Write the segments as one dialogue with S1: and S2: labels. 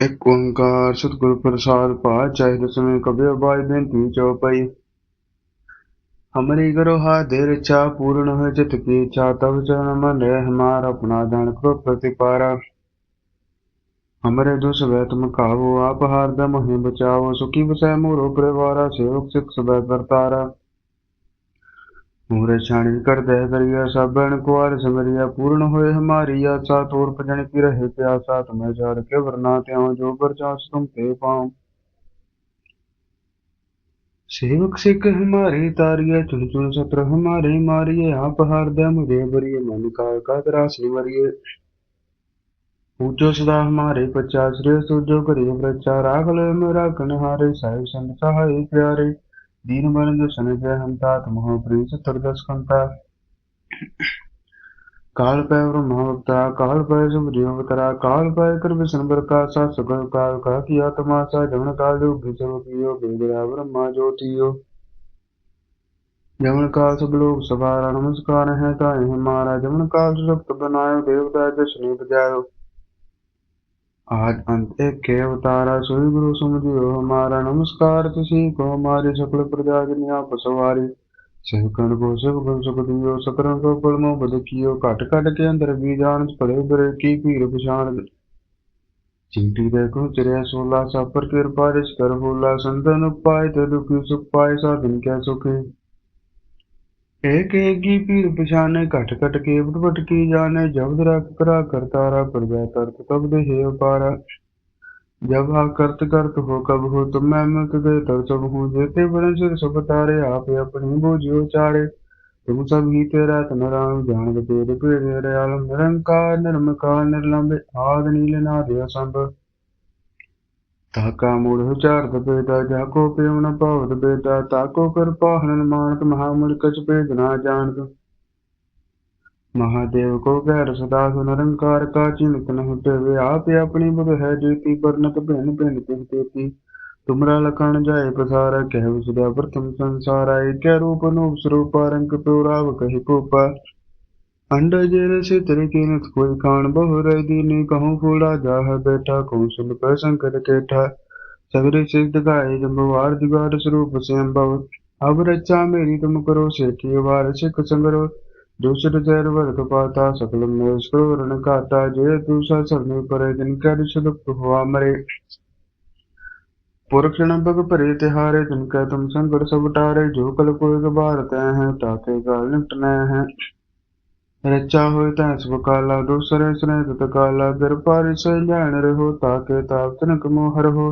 S1: ਇਕ ਓੰਕਾਰ ਸਤਿਗੁਰ ਪ੍ਰਸਾਦ ਪਾਇਆ ਚਾਹੇ ਰਸਨ ਕਬਿਰ ਬਾਈ ਬੇਨਤੀ ਚਉਪਈ ਹਮਰੀ ਕਰੋ ਹਾ ਦੇਰ ਚਾ ਪੂਰਨ ਹੋਇ ਜਿਤ ਕੀ ਚਾ ਤਬ ਚਰਨ ਮਨ ਰਹਿ ਹਮਾਰ ਆਪਣਾ ਦਾਨ ਕਰੋ ਪ੍ਰਤਿਪਾਰਾ। ਹਮਰੇ ਦੁਸ ਵੈ ਤੁਮ ਕਾਵੋ ਆਪ ਹਾਰ ਦਾ ਮੋਹਿ ਬਚਾਓ ਸੁਖੀ ਬਸੈ ਮੋਰੋ ਪਰਿਵਾਰਾ, ਸੇਵਕ ਸਿਖ ਸਬੈ ਕਰਤਾਰਾ। ਮੂਰੇ ਛਾਣੀ ਕਰ ਦਹਿ ਕਰਿਆ ਸਾਬਣ ਕੁਾਰ ਸਮਰਿਆ ਪੂਰਨ ਹੋਏ ਹਮਾਰੀ ਆਸਾ, ਤੋਰ ਪਜਣ ਕੀ ਰਹੇ ਪਿਆਸਾ, ਤੁਮੈ ਛਾੜ ਕੇ ਵਰਨਾ ਤਿਉ, ਜੋ ਬਰਚਾਸ ਤੁਮ ਤੇ ਪਾਉ। ਸੇਵਕ ਸਿੱਖ ਹਮਾਰੀ ਤਾਰੀਏ ਚੁਣ ਚੁਣ ਸਤਰ ਹਮਾਰੇ ਮਾਰੀਏ ਆਪ ਹਾਰ ਦੇ ਮੁਝੇ ਬਰੀਏ ਮਨ ਕਾ ਕਾਦਰਾ ਸਿਮਰਿਏ ਪੂਜੋ ਸਦਾ ਹਮਾਰੇ ਪਚਾ ਸ੍ਰੀ ਸੁਜੋ ਕਰਿਓ ਪ੍ਰਚਾਰ ਆਗਲੇ ਮੇਰਾ ਕਨਹਾਰੇ ਸਾਹਿਬ ਸੰਤ ਸਹਾਈ ਪਿਆਰੇ। प्यारे दीन बन जो सन जय हंता तुम हो प्रिय चतुर्दश कंता काल पै ब्रह्मवक्ता काल पै सुब्रियोवतरा काल पै कर विष्णु प्रकाशा सुगल काल का किया तमाशा जमन काल जो भिजव कियो बेदरा ब्रह्मा ज्योतियो जमन काल सब लोग सवारा नमस्कार है ताए हमारा जमन काल सुक्त बनायो देवता जश्न बजायो ਆਦ ਅੰਤ ਏਕੇ ਅਵਤਾਰਾ ਸੋਈ ਗੁਰੂ ਸਮਝਿਓ ਹਮਾਰਾ, ਨਮਸਕਾਰ ਤੁਸੀਂ ਕੋ ਹਮਾਰੇ ਸਕਲ ਪ੍ਰਜਾ ਜਨ ਆਪ ਸਵਾਰੀ। ਸਹਿਕਣ ਕੋ ਸਭ ਗੁਣ ਸੁਖ ਦਿਓ ਸਤਰਨ ਕੋ ਫਲ ਮੋ ਬਦ ਕੀਓ, ਘਟ ਘਟ ਕੇ ਅੰਦਰ ਵੀ ਜਾਣ ਪੜੇ ਬਰੇ ਕੀ ਭੀਰ ਪਛਾਣ। ਚਿੰਤੀ ਦੇ ਕੋ ਚਰਿਆ ਸੋਲਾ ਸਾਪਰ ਕਿਰਪਾ ਰਿਸ ਕਰ ਹੋਲਾ ਸੰਤਨ ਉਪਾਇ ਤੇ ਦੁਖੀ ਸੁਖ ਪਾਇ ਸਾਧਨ ਕੈ ਸੁਖੀ। ਇਹ ਕਹੇਗੀ ਪੀਰ ਪਛਾਨੇ ਘਟ ਘਟ ਕੇ ਬਟਬਟ ਕੀ ਜਾਣੇ, ਜਬ ਰਖ ਕਰਾ ਕਰਤਾਰਾ ਕਰਦਾ ਤਰਤ ਕਬ ਦੇ ਹੈ ਅਪਾਰਾ ਜਬ ਆ ਕਰਤ ਕਰਤ ਹੋ ਕਬ ਹੋ ਤੁਮ ਮੈਂ ਮਤ ਦੇ ਤਰ ਸਭ ਹੂੰ ਜੇਤੇ ਬਰਨ ਸਿਰ ਸਭ ਤਾਰੇ, ਆਪ ਆਪਣੀ ਬੋਝਿਓ ਚਾਰੇ ਤੁਮ ਸਭ ਹੀ ਤੇਰਾ ਤਨ ਰਾਮ ਜਾਣ ਬਤੇ ਦੇ ਪੇਰੇ ਆਲਮ ਨਿਰੰਕਾਰ, ਨਿਰਮਕਾਰ, ਨਿਰਲੰਬ, ਆਦ ਨੀਲ ਨਾਦ ਅਸੰਭ। ਤਾਕਾ ਮੂੜ ਹੁਚਾਰਤ ਪੇਤਾ ਜਾ ਕੋ ਪਿਉ ਨ ਭਾਵਤ ਪੇਤਾ ਤਾਕੋ ਕਿਰਪਾ ਹਨਨ ਮਾਨਤ ਮਹਾ ਮੁਲਕ ਚ ਭੇਦ ਨਾ ਜਾਣਤ। ਮਹਾਦੇਵ ਕੋ ਗੈਰ ਸਦਾ ਸੁ ਨਿਰੰਕਾਰ ਕਾ ਚਿੰਤ ਨ ਹਟੇ ਆਪੇ ਆਪਣੀ ਬੁਧ ਹੈ ਜੀਤੀ, ਪਰਨਤ ਭਿੰਨ ਭਿੰਨ ਤਿਹ ਤੇਤੀ। ਤੁਮਰਾ ਲਖਣ ਜਾਏ ਪਸਾਰ ਕਹਿ ਵਿਸਦਾ ਪ੍ਰਥਮ ਸੰਸਾਰ, ਆਏ ਕੈ ਰੂਪ ਅਨੂਪ ਸਰੂਪ, ਰੰਗ ਪਿਉ ਰਾਵ ਕਹਿ ਕੋਪਾ अंड जेल से तेरे के नथ कोई खान बहु रह दीनी कहूँ फूला जाह बैठा कहूँ सुन पर संकट केठा सगरे सिद्ध गाय जम्बवार दिगार स्वरूप से अम्बव अब रक्षा मेरी तुम करो सेठी वार सिख संगरो दूसर जैर वर्ग पाता सकल मेष करो रण काटा जय दूसरा सरने परे जिनका दुष्ट हुआ मरे पुरक्षण बग भरे तिहारे जिनका तुम संकट सब टारे जो कल कोई भारत हैं ताके काल निपटने हैं रचा हो तैं सब काला दूसरे स्नेह तत काला गिर पारि से जान रहो ताके ताप तनक मोहर हो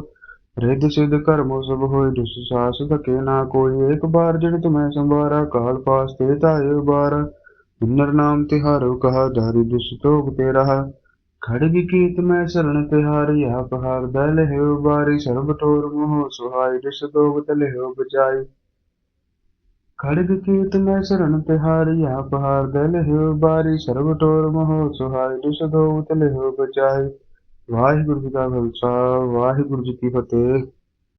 S1: रिद सिद्ध कर्मो सब हो दुस सास थके ना कोई एक बार जड़ तुम्हें संवारा काल पास ते ताये बार हुनर नाम तिहारो कहा धारी दुस तोग ते रहा खड़ग कीत में शरण तिहारी यह पहाड़ दल है बारी सर्व टोर मोह सुहाई दुस तोग तल है बचाई ਖੜਗ ਕੀਰਤ ਮੈਂ ਸਰਣ ਤਿਹਾਰਿਆ ਪਹਾੜ ਦਲ ਹੋ ਬਾਰੀ ਸਰਬ ਟੋਰ ਮੋਹ ਸੁਹਾਈ ਦਿਸ ਦੋ ਉਤਲੇ ਹੋ ਬਚਾਈ ਵਾਹਿਗੁਰੂ ਜੀ ਕਾ ਖਾਲਸਾ, ਵਾਹਿਗੁਰੂ ਜੀ ਕੀ ਫਤਿਹ।